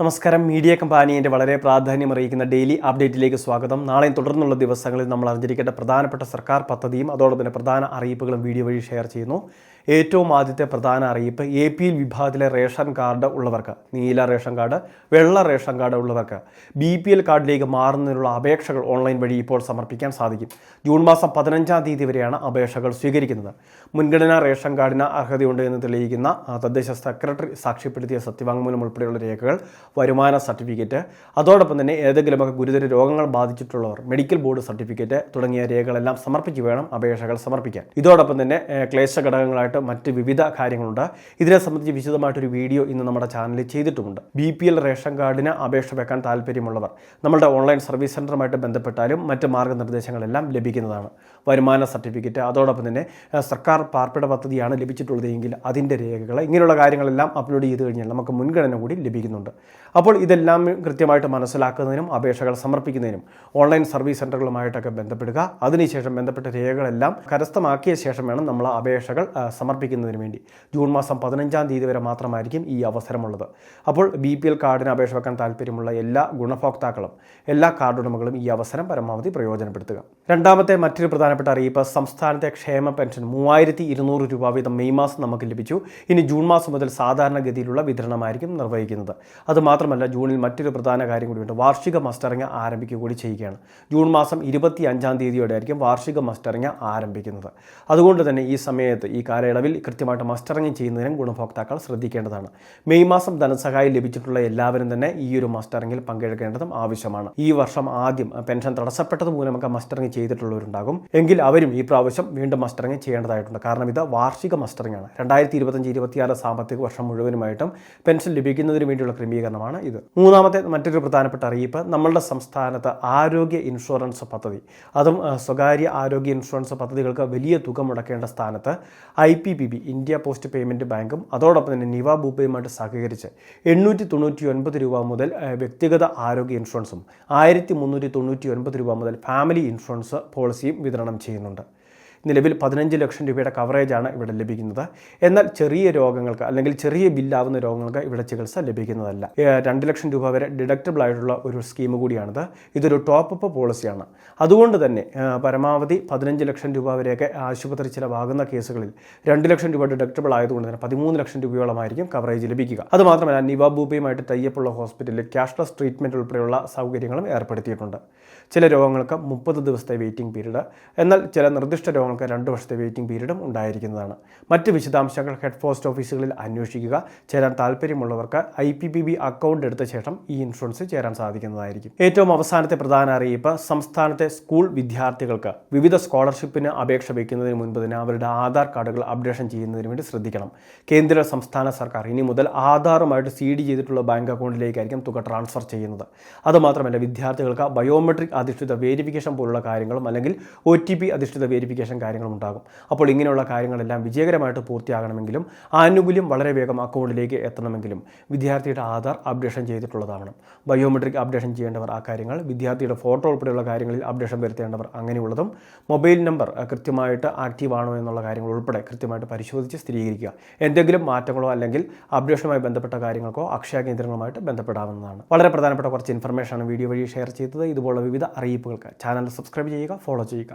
നമസ്കാരം. മീഡിയ കമ്പാനിയുടെ വളരെ പ്രാധാന്യം അറിയിക്കുന്ന ഡെയിലി അപ്ഡേറ്റിലേക്ക് സ്വാഗതം. നാളെയും തുടർന്നുള്ള ദിവസങ്ങളിൽ നമ്മൾ അറിഞ്ഞിരിക്കേണ്ട പ്രധാനപ്പെട്ട സർക്കാർ പദ്ധതിയും അതോടൊപ്പം തന്നെ പ്രധാന അറിയിപ്പുകളും വീഡിയോ വഴി ഷെയർ ചെയ്യുന്നു. ഏറ്റവും ആദ്യത്തെ പ്രധാന അറിയിപ്പ് എ പി എൽ വിഭാഗത്തിലെ റേഷൻ കാർഡ് ഉള്ളവർക്ക് നീല റേഷൻ കാർഡ് വെള്ള റേഷൻ കാർഡ് ഉള്ളവർക്ക് ബി പി എൽ കാർഡിലേക്ക് മാറുന്നതിനുള്ള അപേക്ഷകൾ ഓൺലൈൻ വഴി ഇപ്പോൾ സമർപ്പിക്കാൻ സാധിക്കും. ജൂൺ മാസം പതിനഞ്ചാം തീയതി വരെയാണ് അപേക്ഷകൾ സ്വീകരിക്കുന്നത്. മുൻഗണനാ റേഷൻ കാർഡിന് അർഹതയുണ്ട് എന്ന് തെളിയിക്കുന്ന തദ്ദേശ സെക്രട്ടറി സാക്ഷ്യപ്പെടുത്തിയ സത്യവാങ്മൂലം ഉൾപ്പെടെയുള്ള രേഖകൾ വരുമാന സർട്ടിഫിക്കറ്റ് അതോടൊപ്പം തന്നെ ഏതെങ്കിലുമൊക്കെ ഗുരുതര രോഗങ്ങൾ ബാധിച്ചിട്ടുള്ളവർ മെഡിക്കൽ ബോർഡ് സർട്ടിഫിക്കറ്റ് തുടങ്ങിയ രേഖകളെല്ലാം സമർപ്പിച്ച് വേണം അപേക്ഷകൾ സമർപ്പിക്കാൻ. ഇതോടൊപ്പം തന്നെ ക്ലേശ ഘടകങ്ങളായിട്ട് മറ്റ് വിവിധ കാര്യങ്ങളുണ്ട്. ഇതിനെ സംബന്ധിച്ച് വിശദമായിട്ടൊരു വീഡിയോ ഇന്ന് നമ്മുടെ ചാനലിൽ ചെയ്തിട്ടുമുണ്ട്. ബി പി എൽ റേഷൻ കാർഡിന് അപേക്ഷ വെക്കാൻ താല്പര്യമുള്ളവർ നമ്മുടെ ഓൺലൈൻ സർവീസ് സെന്ററുമായിട്ട് ബന്ധപ്പെട്ടാലും മറ്റ് മാർഗനിർദ്ദേശങ്ങളെല്ലാം ലഭിക്കുന്നതാണ്. വരുമാന സർട്ടിഫിക്കറ്റ് അതോടൊപ്പം തന്നെ സർക്കാർ പാർപ്പിട പദ്ധതിയാണ് ലഭിച്ചിട്ടുള്ളതെങ്കിൽ അതിന്റെ രേഖകൾ ഇങ്ങനെയുള്ള കാര്യങ്ങളെല്ലാം അപ്ലോഡ് ചെയ്ത് കഴിഞ്ഞാൽ നമുക്ക് മുൻഗണന കൂടി ലഭിക്കുന്നുണ്ട്. അപ്പോൾ ഇതെല്ലാം കൃത്യമായിട്ട് മനസ്സിലാക്കുന്നതിനും അപേക്ഷകൾ സമർപ്പിക്കുന്നതിനും ഓൺലൈൻ സർവീസ് സെന്ററുകളുമായിട്ടൊക്കെ ബന്ധപ്പെടുക. അതിനുശേഷം ബന്ധപ്പെട്ട രേഖകളെല്ലാം കരസ്ഥമാക്കിയ ശേഷം വേണം നമ്മൾ അപേക്ഷകൾ സമർപ്പിക്കുന്നതിന് വേണ്ടി. ജൂൺ മാസം പതിനഞ്ചാം തീയതി വരെ മാത്രമായിരിക്കും ഈ അവസരമുള്ളത്. അപ്പോൾ ബി പി എൽ കാർഡിന് അപേക്ഷ വെക്കാൻ താല്പര്യമുള്ള എല്ലാ ഗുണഭോക്താക്കളും എല്ലാ കാർഡ് ഉടമകളും ഈ അവസരം പരമാവധി പ്രയോജനപ്പെടുത്തുക. രണ്ടാമത്തെ മറ്റൊരു പ്രധാനപ്പെട്ട അറിയിപ്പ് സംസ്ഥാനത്തെ ക്ഷേമ പെൻഷൻ മൂവായിരത്തി ഇരുന്നൂറ് രൂപ വീതം മെയ് മാസം നമുക്ക് ലഭിച്ചു. ഇനി ജൂൺ മാസം മുതൽ സാധാരണഗതിയിലുള്ള വിതരണമായിരിക്കും നിർവഹിക്കുന്നത്. അത് മാത്രമല്ല ജൂണിൽ മറ്റൊരു പ്രധാന കാര്യം കൂടി ഉണ്ട്. വാർഷിക മസ്റ്ററിങ് ആരംഭിക്കുക കൂടി ചെയ്യുകയാണ്. ജൂൺ മാസം ഇരുപത്തി അഞ്ചാം തീയതിയോടെ ആയിരിക്കും വാർഷിക മസ്റ്ററിങ് ആരംഭിക്കുന്നത്. അതുകൊണ്ട് തന്നെ ഈ സമയത്ത് ഈ കാലയളവിൽ കൃത്യമായിട്ട് മസ്റ്ററിങ് ചെയ്യുന്നതിനും ഗുണഭോക്താക്കൾ ശ്രദ്ധിക്കേണ്ടതാണ്. മെയ് മാസം ധനസഹായം ലഭിച്ചിട്ടുള്ള എല്ലാവരും തന്നെ ഈ ഒരു മസ്റ്ററിങ്ങിൽ പങ്കെടുക്കേണ്ടതും ആവശ്യമാണ്. ഈ വർഷം ആദ്യം പെൻഷൻ തടസ്സപ്പെട്ടത് മൂലമൊക്കെ മസ്റ്ററിങ് ചെയ്തിട്ടുള്ളവരുണ്ടാകും. എങ്കിൽ അവരും ഈ പ്രാവശ്യം വീണ്ടും മസ്റ്ററിങ് ചെയ്യേണ്ടതായിട്ടുണ്ട്. കാരണം ഇത് വാർഷിക മസ്റ്ററിങ് ആണ്. രണ്ടായിരത്തി ഇരുപത്തഞ്ച് ഇരുപത്തിയാറ് സാമ്പത്തിക വർഷം മുഴുവനുമായിട്ടും പെൻഷൻ ലഭിക്കുന്നതിന് വേണ്ടിയുള്ള ക്രമീകരണമാണ് ഇത്. മൂന്നാമത്തെ മറ്റൊരു പ്രധാനപ്പെട്ട അറിയിപ്പ് നമ്മളുടെ സംസ്ഥാനത്ത് ആരോഗ്യ ഇൻഷുറൻസ് പദ്ധതി. അതും സ്വകാര്യ ആരോഗ്യ ഇൻഷുറൻസ് പദ്ധതികൾക്ക് വലിയ തുക മുടക്കേണ്ട സ്ഥാനത്ത് I P P B India post payment ബാങ്കും അതോടൊപ്പം തന്നെ നിവ ബൂപ്പയുമായിട്ട് സഹകരിച്ച് എണ്ണൂറ്റി തൊണ്ണൂറ്റി ഒൻപത് രൂപ മുതൽ വ്യക്തിഗത ആരോഗ്യ ഇൻഷുറൻസും ആയിരത്തി മുന്നൂറ്റി തൊണ്ണൂറ്റി ഒൻപത് രൂപ മുതൽ ഫാമിലി ഇൻഷുറൻസ് പോളിസിയും വിതരണം ചെയ്യുന്നുണ്ട്. നിലവിൽ പതിനഞ്ച് ലക്ഷം രൂപയുടെ കവറേജാണ് ഇവിടെ ലഭിക്കുന്നത്. എന്നാൽ ചെറിയ രോഗങ്ങൾക്ക് അല്ലെങ്കിൽ ചെറിയ ബില്ലാവുന്ന രോഗങ്ങൾക്ക് ഇവിടെ ചികിത്സ ലഭിക്കുന്നതല്ല. രണ്ട് ലക്ഷം രൂപ വരെ ഡിഡക്റ്റബിൾ ആയിട്ടുള്ള ഒരു സ്കീം കൂടിയാണിത്. ഇതൊരു ടോപ്പ് അപ്പ് പോളിസിയാണ് അതുകൊണ്ട് തന്നെ പരമാവധി പതിനഞ്ച് ലക്ഷം രൂപ വരെയൊക്കെ ആശുപത്രി ചിലവാകുന്ന കേസുകളിൽ രണ്ട് ലക്ഷം രൂപ ഡിഡക്റ്റബിൾ ആയതുകൊണ്ട് തന്നെ പതിമൂന്ന് ലക്ഷം രൂപയോളമായിരിക്കും കവറേജ് ലഭിക്കുക. അതുമാത്രമല്ല നിവ ബൂബയുമായിട്ട് ടൈപ്പുള്ള ഹോസ്പിറ്റലിൽ ക്യാഷ്ലെസ് ട്രീറ്റ്മെന്റ് ഉൾപ്പെടെയുള്ള സൗകര്യങ്ങളും ഏർപ്പെടുത്തിയിട്ടുണ്ട്. ചില രോഗങ്ങൾക്ക് മുപ്പത് ദിവസത്തെ വെയിറ്റിംഗ് പീരീഡ് എന്നാൽ ചില നിർദ്ദിഷ്ട രോഗങ്ങൾക്ക് രണ്ട് വർഷത്തെ വെയിറ്റിംഗ് പീരീഡും ഉണ്ടായിരിക്കുന്നതാണ്. മറ്റ് വിശദാംശങ്ങൾ ഹെഡ് പോസ്റ്റ് ഓഫീസുകളിൽ അന്വേഷിക്കുക. ചേരാൻ താല്പര്യമുള്ളവർക്ക് I P P B account എടുത്ത ശേഷം ഈ ഇൻഷുറൻസ് ചേരാൻ സാധിക്കുന്നതായിരിക്കും. ഏറ്റവും അവസാനത്തെ പ്രധാന അറിയിപ്പ് സംസ്ഥാനത്തെ സ്കൂൾ വിദ്യാർത്ഥികൾക്ക് വിവിധ സ്കോളർഷിപ്പിന് അപേക്ഷ വയ്ക്കുന്നതിന് മുൻപ് തന്നെ അവരുടെ ആധാർ കാർഡുകൾ അപ്ഡേഷൻ ചെയ്യുന്നതിന് വേണ്ടി ശ്രദ്ധിക്കണം. കേന്ദ്ര സംസ്ഥാന സർക്കാർ ഇനി മുതൽ ആധാറുമായിട്ട് സി ഡി ചെയ്തിട്ടുള്ള ബാങ്ക് അക്കൗണ്ടിലേക്കായിരിക്കും തുക ട്രാൻസ്ഫർ ചെയ്യുന്നത്. അതുമാത്രമല്ല വിദ്യാർത്ഥികൾക്ക് ബയോമെട്രിക് അധിഷ്ഠിത വേരിഫിക്കേഷൻ പോലുള്ള കാര്യങ്ങളും അല്ലെങ്കിൽ ഒ ടി പി അധിഷ്ഠിത വേരിഫിക്കേഷൻ കാര്യങ്ങളും ഉണ്ടാകും. അപ്പോൾ ഇങ്ങനെയുള്ള കാര്യങ്ങളെല്ലാം വിജയകരമായിട്ട് പൂർത്തിയാകണമെങ്കിലും ആനുകൂല്യം വളരെ വേഗം അക്കൗണ്ടിലേക്ക് എത്തണമെങ്കിലും വിദ്യാർത്ഥിയുടെ ആധാർ അപ്ഡേഷൻ ചെയ്തിട്ടുള്ളതാവണം ബയോമെട്രിക് അപ്ഡേഷൻ ചെയ്യേണ്ടവർ ആ കാര്യങ്ങൾ വിദ്യാർത്ഥിയുടെ ഫോട്ടോ ഉൾപ്പെടെയുള്ള കാര്യങ്ങളിൽ അപ്ഡേഷൻ വരുത്തേണ്ടവർ അങ്ങനെയുള്ളതും മൊബൈൽ നമ്പർ കൃത്യമായിട്ട് ആക്റ്റീവ് ആണോ എന്നുള്ള കാര്യങ്ങൾ ഉൾപ്പെടെ കൃത്യമായിട്ട് പരിശോധിച്ച് സ്ഥിരീകരിക്കുക. എന്തെങ്കിലും മാറ്റങ്ങളോ അല്ലെങ്കിൽ അപ്ഡേഷനുമായി ബന്ധപ്പെട്ട കാര്യങ്ങൾക്കോ അക്ഷയ കേന്ദ്രങ്ങളുമായിട്ട് ബന്ധപ്പെടാവുന്നതാണ്. വളരെ പ്രധാനപ്പെട്ട കുറച്ച് ഇൻഫർമേഷനാണ് വീഡിയോ വഴി ഷെയർ ചെയ്തത്. ഇതുപോലുള്ള വിവിധ അറിയിപ്പുകൾക്ക് ചാനൽ സബ്സ്ക്രൈബ് ചെയ്യുക ഫോളോ ചെയ്യുക.